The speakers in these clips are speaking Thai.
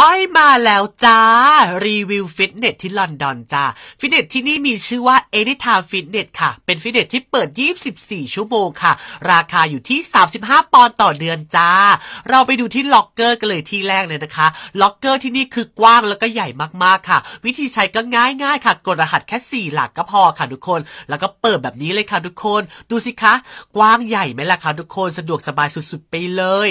อ้อยมาแล้วจ้า รีวิวฟิตเนสที่ลอนดอนจ้า ฟิตเนสที่นี่มีชื่อว่า Anytime Fitness ค่ะ เป็นฟิตเนสที่เปิด 24 ชั่วโมงค่ะ ราคาอยู่ที่ 35 ปอนด์ต่อเดือนจ้า เราไปดูที่ล็อกเกอร์กันเลยที่แรกเลยนะคะ ล็อกเกอร์ที่นี่คือกว้างแล้วก็ใหญ่มากๆค่ะ วิธีใช้ก็ง่ายๆค่ะ กดรหัสแค่ 4 หลักก็พอค่ะทุกคน แล้วก็เปิดแบบนี้เลยค่ะทุกคน ดูสิคะ กว้างใหญ่ไหมล่ะคะทุกคน สะดวกสบายสุดๆไปเลย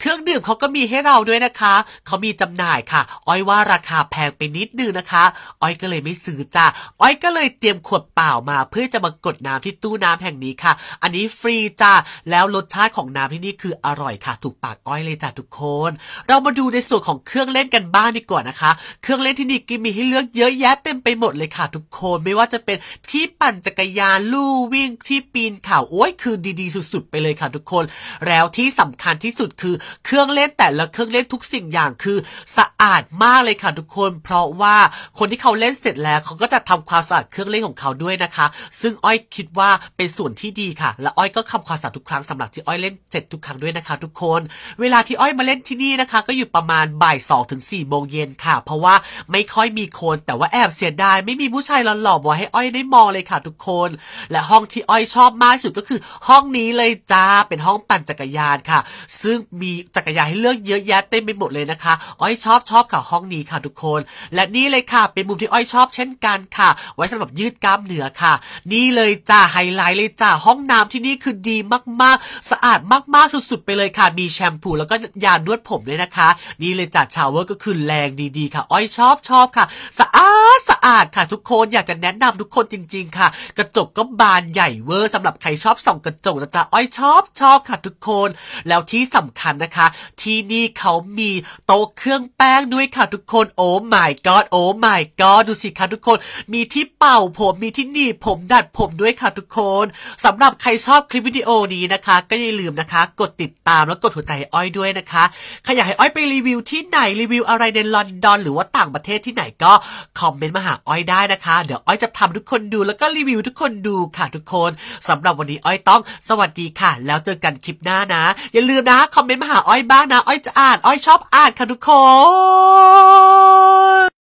เครื่องดื่มเขาก็มีให้เราด้วยนะคะ เขามีจำหน่ายค่ะ อ้อยว่าราคาแพงไปนิดนึงนะคะ อ้อยก็เลยไม่ซื้อจ้าอ้อยก็เลยเตรียมขวดเปล่ามา เพื่อจะมากดน้ำที่ตู้น้ำแห่งนี้ค่ะ อันนี้ฟรีจ้าแล้วรสชาติของน้ำที่นี่คืออร่อยค่ะ ถูกปากอ้อยเลยจ้าทุกคน เรามาดูในส่วนของเครื่องเล่นกันบ้างดีกว่านะคะ เครื่องเล่นที่นี่ก็มีให้เลือกเยอะแยะเต็มไปหมดเลยค่ะ ทุกคนไม่ว่าจะเป็นที่ปั่นจักรยานลู่วิ่งที่ปีนเขาโอ้ยคือดีๆ สุดๆ ไปเลยค่ะทุกคน แล้วที่สำคัญที่สุดคือเครื่องเล่นแต่ละเครื่องเล่นทุกสิ่งอย่างคือสะอาดมากเลยค่ะทุกคน เพราะว่าคนที่เขาเล่นเสร็จแล้วเขาก็จะทำความสะอาดเครื่องเล่นของเขาด้วยนะคะ ซึ่งอ้อยคิดว่าเป็นส่วนที่ดีค่ะ และอ้อยก็ทำความสะอาดทุกครั้งสำหรับที่อ้อยเล่นเสร็จทุกครั้งด้วยนะคะ ทุกคน เวลาที่อ้อยมาเล่นที่นี่นะคะ ก็อยู่ประมาณบ่ายสองถึงสี่โมงเย็นค่ะ เพราะว่าไม่ค่อยมีคนแต่ว่าแอบเสียดายไม่มีผู้ชายหล่อๆมาให้อ้อยได้มองเลยค่ะทุกคน และห้องที่อ้อยชอบมากที่สุดก็คือ ห้องนี้เลยจ้าเป็นห้องปั่นจักรยานค่ะ ซึ่งมีจักรยานให้เลือกเยอะแยะเต็มไปหมดเลยนะคะ อ้อยชอบชอบค่ะห้องนี้ค่ะทุกคน และนี่เลยค่ะ เป็นมุมที่อ้อยชอบเช่นกันค่ะ ไว้สำหรับยืดกล้ามเนื้อค่ะ นี่เลยจ้าไฮไลท์เลยจ้าห้องน้ำที่นี่คือดีมากๆ สะอาดมากๆสุดๆ ไปเลยค่ะ มีแชมพูแล้วก็ยานวดผมด้วยนะคะ นี่เลยจ้าชาวเวอร์ก็คือแรงดีๆค่ะ อ้อยชอบชอบค่ะ สะอาด อาดค่ะทุกคนอยากจะแนะนำทุกคนจริง ๆ ค่ะ กระจกก็บานใหญ่เวอร์สำหรับใครชอบส่องกระจกนะจ๊ะอ้อยชอบชอบค่ะทุกคน แล้วที่สำคัญนะคะ ที่นี่เขามีโต๊ะเครื่องแป้งด้วยค่ะทุกคนโอ้ my god โอ้ my god ดูสิคะทุกคน มีที่เป่าผมมีที่หนีบผมดัดผมด้วยค่ะทุกคนสำหรับใครชอบคลิปวิดีโอนี้นะคะ ก็อย่าลืมนะคะ กดติดตามแล้วกดหัวใจอ้อยด้วยนะคะใครอยากให้อ้อยไปรีวิวที่ไหนรีวิวอะไรในลอนดอน หรือว่าต่างประเทศที่ไหนก็คอมเมนต์มาหาอ้อยได้นะคะ เดี๋ยวอ้อยจะทำทุกคนดูแล้วก็รีวิวทุกคนดูค่ะทุกคนสำหรับวันนี้อ้อยต้อง สวัสดีค่ะ แล้วเจอกันคลิปหน้านะ อย่าลืมนะคอมเมนต์มาหาอ้อยบ้างนะ อ้อยจะอ่าน อ้อยชอบอ่านค่ะทุกคน